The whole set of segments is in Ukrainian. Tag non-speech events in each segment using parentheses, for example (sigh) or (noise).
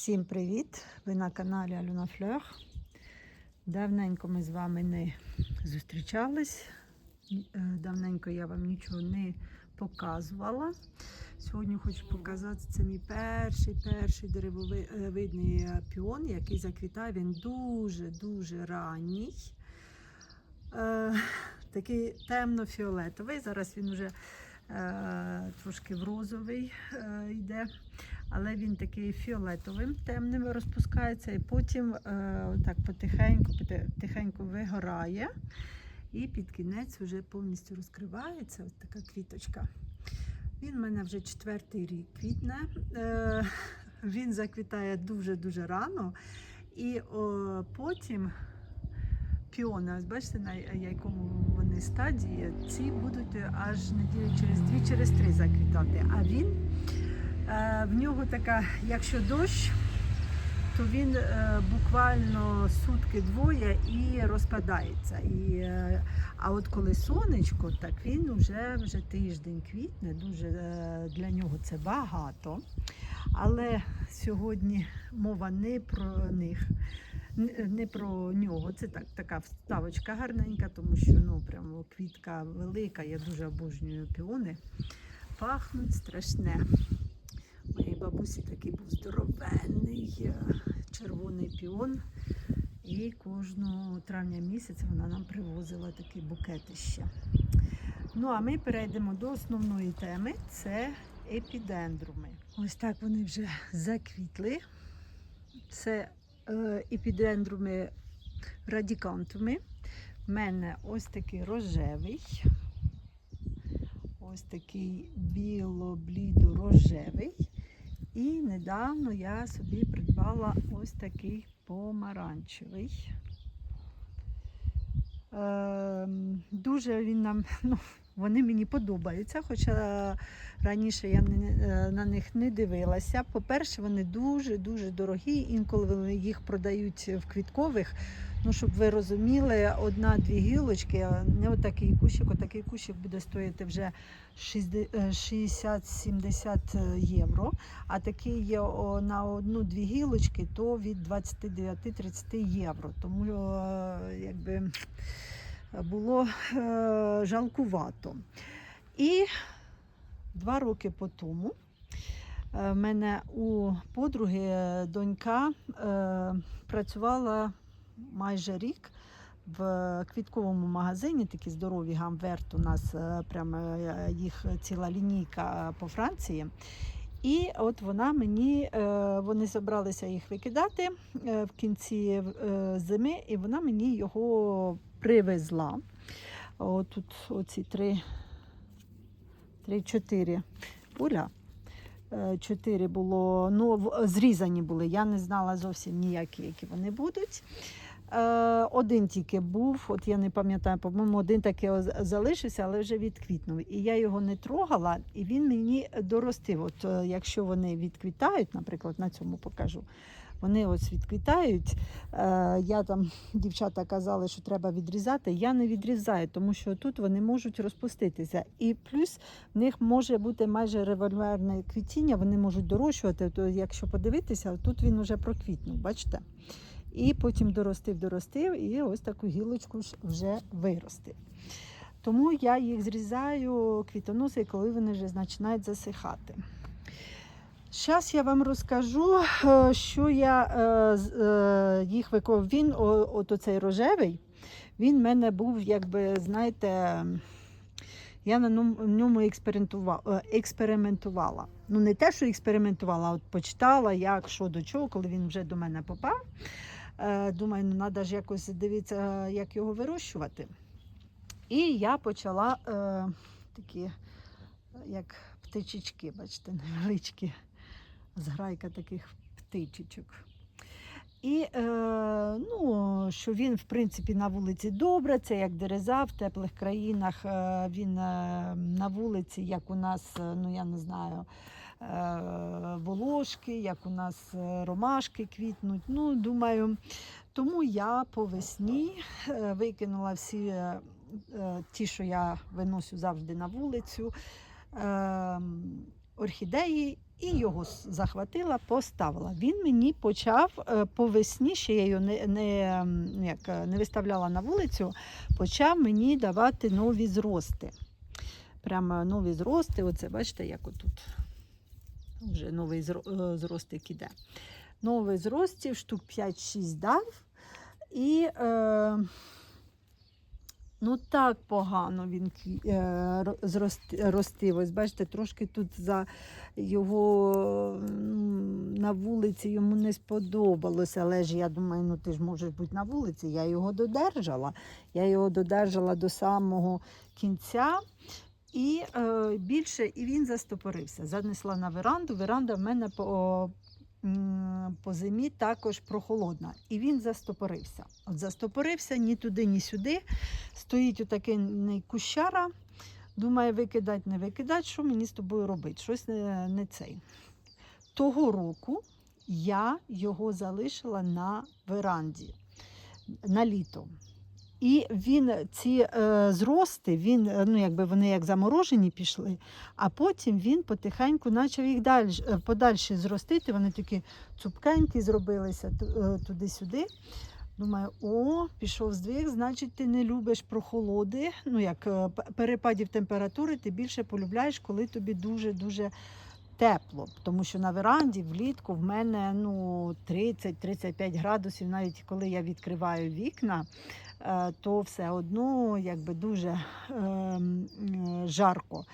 Всім привіт! Ви на каналі Альона Флер. Давненько ми з вами не зустрічались. Е, Давненько я вам нічого не показувала. Сьогодні хочу показати це мій перший перший деревовидний піон, який заквітає. Він дуже-дуже ранній. Е, такий темно-фіолетовий. Зараз він вже е, трошки в розовий е, йде але він такий фіолетовим, темним розпускається, і потім е, так потихеньку, потихеньку вигорає. І під кінець вже повністю розкривається ось така квіточка. Він в мене вже четвертий рік квітне. Е, він заквітає дуже-дуже рано. І о, потім піони, ось бачите, на якому вони стадії, ці будуть аж неділі через дві, через три заквітати. А він В нього така, якщо дощ, то він е, буквально сутки-двоє і розпадається. І, е, а от коли сонечко, так він вже вже тиждень квітне, дуже е, для нього це багато. Але сьогодні мова не про них, не про нього. Це так, така вставочка гарненька, тому що ну, прямо квітка велика, я дуже обожнюю піони. Пахнуть страшне. Моєї бабусі такий був здоровенний е, червоний піон. І кожного травня місяця вона нам привозила такі букетище. Ну, а ми перейдемо до основної теми це епідендруми. Ось так вони вже заквітли. Це е, епідендруми радікантуми. У мене ось такий рожевий, ось такий біло-блідо-рожевий. І недавно я собі придбала ось такий помаранчевий. Ем, дуже він нам, (laughs) ну, вони мені подобаються, хоча раніше я не, е, на них не дивилася. По-перше, вони дуже-дуже дорогі, інколи вони їх продають в квіткових. Ну, щоб ви розуміли, одна-дві гілочки, не отакий кущик, отакий кущик буде стоїти вже 60-70 євро. А такий є на одну-дві гілочки, то від 29-30 євро. Тому е, якби було е, жалкувато. І два роки по тому е, в мене у подруги донька е, працювала майже рік в квітковому магазині, такі здорові гамверт. У нас е, прямо е, їх ціла лінійка по Франції. І от вона мені, е, вони зібралися їх викидати е, в кінці е, зими, і вона мені його привезла. О, тут оці три, три, чотири пуля. Е, Чотири було, ну, зрізані були. Я не знала зовсім ніякі, які вони будуть. Е, Один тільки був, от я не пам'ятаю, по-моєму, один таки залишився, але вже відквітнув. І я його не трогала, і він мені доростив. От е, якщо вони відквітають, наприклад, на цьому покажу. Вони ось відквітають. Е, я там (laughs) дівчата казали, що треба відрізати. Я не відрізаю, тому що тут вони можуть розпуститися. І плюс в них може бути майже револьверне квітіння, вони можуть дорощувати. То якщо подивитися, тут він вже проквітнув, бачите? І потім доростив, доростив, і ось таку гілочку ж вже виростив. Тому я їх зрізаю квітоноси, коли вони вже починають засихати. Зараз я вам розкажу, е, що я е, е, їх виконував. Він, от оцей рожевий, він в мене був, якби, знаєте, я на ньому- експериментувала, експериментувала. Ну, не те, що експериментувала, а от почитала, як, що до чого, коли він вже до мене попав. Е, Думаю, ну треба ж якось дивитися, як його вирощувати. І я почала е, такі, як птичечки, бачите, (laughs) невеличкі, зграйка таких птичечок. І е, ну, що він, в принципі, на вулиці добре, це як дереза в теплих країнах. Е, він е, на вулиці, як у нас, е, ну я не знаю, е, волошки, як у нас е, ромашки квітнуть. Ну, думаю, тому я по весні е, викинула всі е, ті, що я виносю завжди на вулицю, е, орхідеї і його захватила, поставила. Він мені почав по весні, ще я його не, не, ну, як, не виставляла на вулицю, почав мені давати нові зрости. Прямо нові зрости. Оце бачите, як отут вже новий е, зростик іде. Новий зростів, штук 5-6 дав. І е, ну так погано він е, ро- зрости- ростив. Ось бачите, трошки тут за його на вулиці йому не сподобалося. Але ж я думаю, ну ти ж можеш бути на вулиці. Я його додержала. Я його додержала до самого кінця. І е, більше і він застопорився. Занесла на веранду. Веранда в мене по, по зимі також прохолодна. І він застопорився. От застопорився ні туди, ні сюди. Стоїть отакий кущара. Думає, викидати, не викидати, що мені з тобою робити? Щось не, не цей. Того року я його залишила на веранді на літо. І він ці е, зрости, він, е, ну якби вони як заморожені пішли, а потім він потихеньку почав їх далі, подальше зростити. Вони такі цупкенькі зробилися е, туди-сюди. Думаю, о, пішов здвиг, значить, ти не любиш прохолоди. Ну, як е, перепадів температури, ти більше полюбляєш, коли тобі дуже-дуже тепло. Тому що на веранді влітку в мене ну, 30-35 градусів, навіть коли я відкриваю вікна, е, то все одно якби дуже е, е, жарко.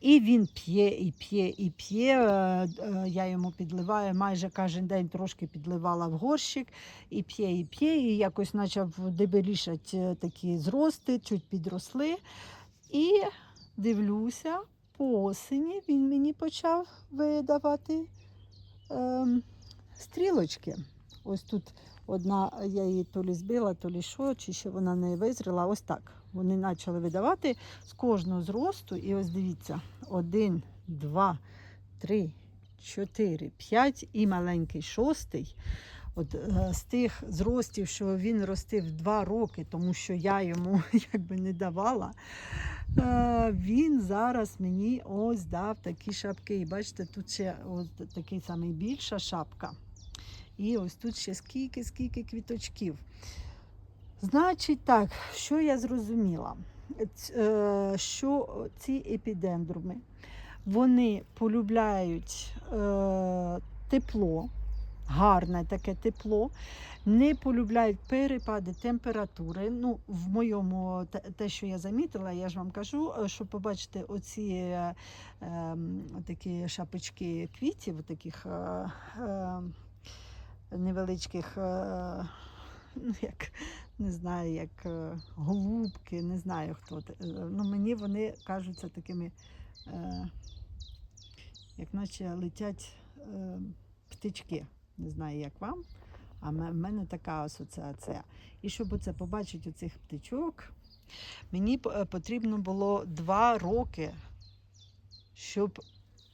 І він п'є, і п'є, і п'є. Е, е, Я йому підливаю майже кожен день трошки підливала в горщик, і п'є, і п'є, і якось почав дебелішати такі зрости, чуть підросли. І дивлюся, по осені він мені почав видавати ем, стрілочки. Ось тут одна, я її то лі збила, то лі що, чи ще вона не визріла. Ось так. Вони почали видавати з кожного зросту. І ось дивіться: один, два, три, чотири, п'ять і маленький шостий. От е, з тих зростів, що він ростив два роки, тому що я йому (laughs) якби не давала. Е, Він зараз мені ось дав такі шапки. І бачите, тут ще ось такий самий більша шапка. І ось тут ще скільки, скільки квіточків. Значить, так, що я зрозуміла? Е, Що ці епідендруми вони полюбляють е, тепло, гарне таке тепло, не полюбляють перепади температури. Ну, в моєму те, що я замітила, я ж вам кажу, е, що побачите оці е, ем, такі шапочки квітів, таких е, невеличких, е, ну, як, не знаю, як е, голубки, не знаю хто. Е, Ну, мені вони кажуться такими, як наче летять птички. Не знаю, як вам, а в мене така асоціація. І щоб оце побачити оцих птичок, мені потрібно було два роки, щоб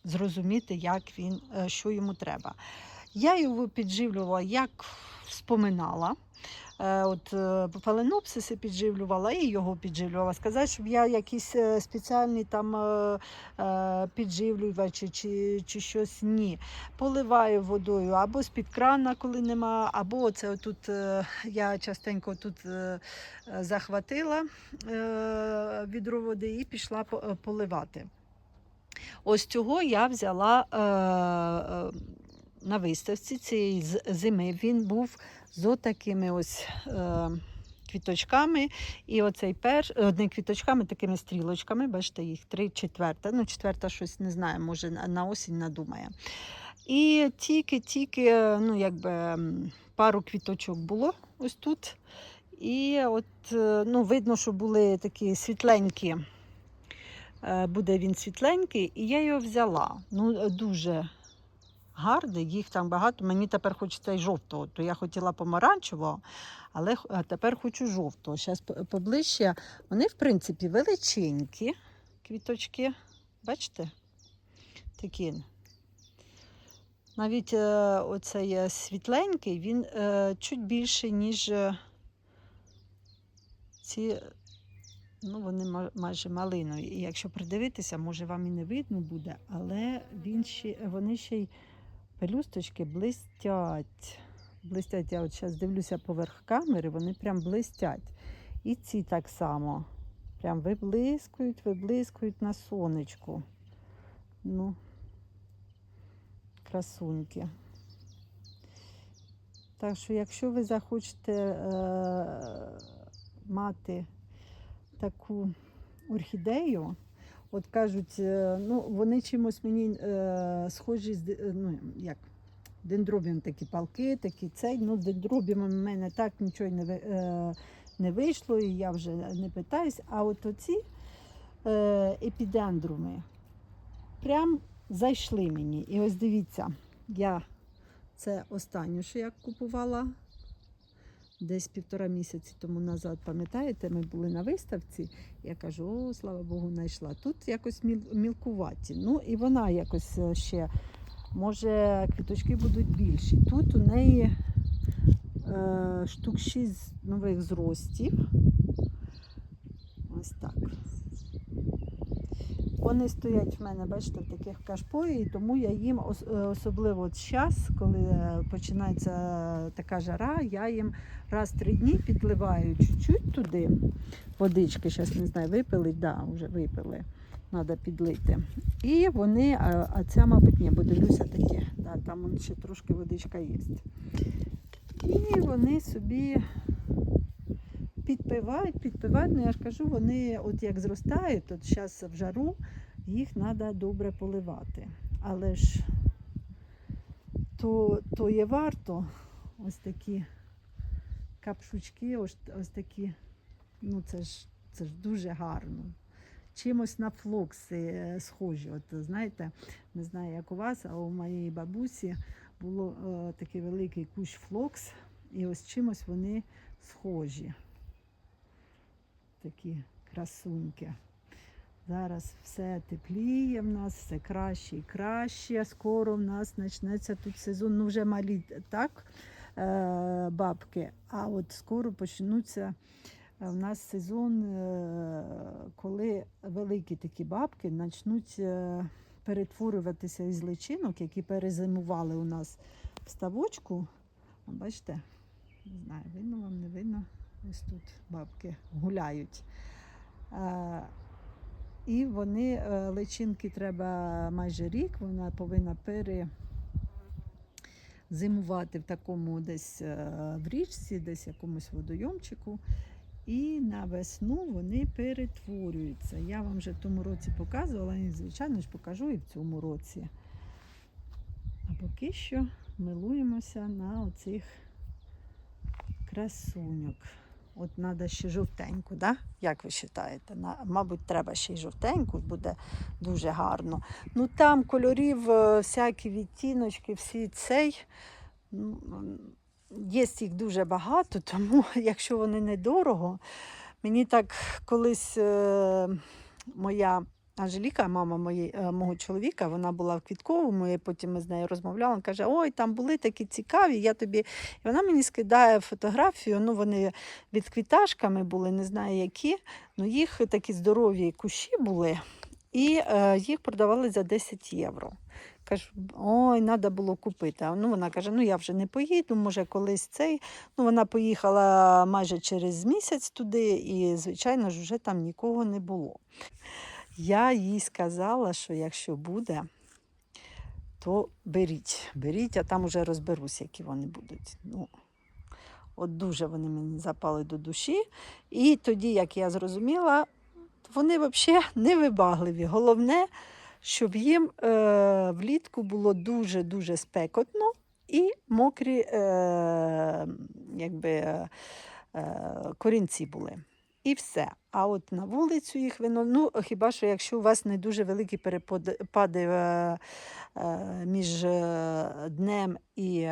зрозуміти, як він, що йому треба. Я його підживлювала, як вспоминала. Е, От е, фаленопсиси підживлювала і його підживлювала. Сказати, щоб я якісь е, спеціальні там підживлювачі чи, чи щось ні. Поливаю водою або з-під крана, коли нема, або оце тут я частенько тут захватила відро води і пішла поливати. Ось цього я взяла виставці цієї зими. Він був з отакими ось е, квіточками. І оцей перш, е, не квіточками, такими стрілочками. Бачите, їх три четверта. Ну, четверта щось не знаю, може на на осінь надумає. І тільки-тільки, е, ну, якби пару квіточок було ось тут. І от, е, ну, видно, що були такі світленькі. Буде він світленький, і я його взяла. Ну, дуже гарний, їх там багато. Мені тепер хочеться і жовтого. То я хотіла помаранчевого, але тепер хочу жовтого. Зараз поближче. Вони, в принципі, величенькі квіточки. Бачите? Такі. Навіть е, оцей е, світленький, він е, чуть більший, ніж е, ці Ну, вони майже малинові. І якщо придивитися, може вам і не видно буде, але він ще, вони ще й пелюсточки блистять. Блистять. Я от зараз дивлюся поверх камери, вони прям блистять. І ці так само. Прям виблискують, виблискують на сонечку. Ну, красуньки. Так що, якщо ви захочете е- мати таку орхідею, от кажуть, е, ну, вони чимось мені е- схожі з е, ну, як, дендробіум такі палки, такі цей. Ну, з дендробіумом в мене так нічого не, е- не вийшло, і я вже не питаюсь. А от оці е- епідендруми прям зайшли мені. І ось дивіться, я це останнє, що я купувала десь півтора місяці тому назад. Пам'ятаєте, ми були на виставці. Я кажу, о, слава Богу, знайшла. Тут якось міл- мілкуваті. Ну і вона якось е, ще, може, квіточки будуть більші. Тут у неї е, штук 6 нових зростів. Ось так. Вони стоять в мене, бачите, в таких кашпої, і тому я їм е, особливо зараз, коли е, починається така жара, я їм раз в три дні підливаю чуть-чуть туди водички. Зараз не знаю, випили, да, вже випили. Треба підлити. І вони, а, а ця, мабуть, ні, бо дивлюся таке. Да, там ще трошки водичка є. І вони собі підпивають, підпивають. Ну я ж кажу, вони от як зростають, от зараз в жару їх треба добре поливати. Але ж то, то є варто ось такі капшучки, ось, ось такі, ну це ж, це ж дуже гарно. Чимось на флокси е, схожі. От знаєте, не знаю, як у вас, а у моєї бабусі було е, такий великий кущ флокс, і ось чимось вони схожі. Такі красуньки. Зараз все тепліє в нас, все краще і краще. Скоро в нас почнеться тут сезон. Ну, вже малі так, е, бабки, а от скоро почнуться е, в нас сезон, е, коли великі такі бабки почнуть перетворюватися із личинок, які перезимували у нас в ставочку. Бачите, не знаю, видно вам, не видно. Ось тут бабки гуляють. Е, і вони, е, личинки треба майже рік, вона повинна перезимувати в такому десь е, в річці, десь якомусь водойомчику. І на весну вони перетворюються. Я вам вже в тому році показувала, і, звичайно ж, покажу і в цьому році. А поки що милуємося на оцих красуньок. От треба ще жовтеньку, да? як ви вважаєте? Мабуть, треба ще й жовтеньку, буде дуже гарно. Ну там кольорів, е, всякі відтіночки, всі цей. ну, Є їх дуже багато, (laughs) тому якщо вони недорого, мені так колись е, моя Анжеліка, мама моєї, е, мого чоловіка, вона була в квітковому, і потім ми з нею розмовляли. Каже: Ой, там були такі цікаві, я тобі. І вона мені скидає фотографію. Ну, вони від квіташками були, не знаю які. Ну, їх такі здорові кущі були, і е, їх продавали за 10 євро. Кажу, ой, треба було купити. Ну, вона каже, ну я вже не поїду, може колись цей. Ну, вона поїхала майже через місяць туди, і, звичайно ж, вже там нікого не було. Я їй сказала, що якщо буде, то беріть. Беріть, а там уже розберусь, які вони будуть. Ну, от дуже вони мені запали до душі. І тоді, як я зрозуміла, вони взагалі невибагливі. Головне, щоб їм е, влітку було дуже-дуже спекотно і мокрі е, якби, е, корінці були. І все. А от на вулицю їх вино, ну хіба що якщо у вас не дуже великі перепади е, е, між е, днем і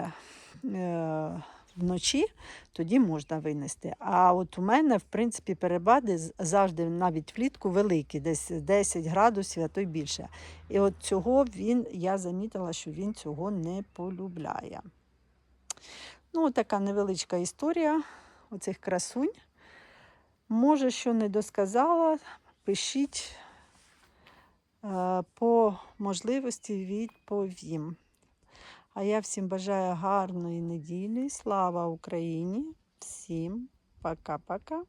вночі, тоді можна винести. А от у мене, в принципі, перепади завжди навіть влітку великі, десь 10 градусів, а то й більше. І от цього він, я замітила, що він цього не полюбляє. Ну, така невеличка історія оцих красунь. Може, що не досказала, пишіть е, по можливості відповім. А я всім бажаю гарної неділі. Слава Україні! Всім пока-пока!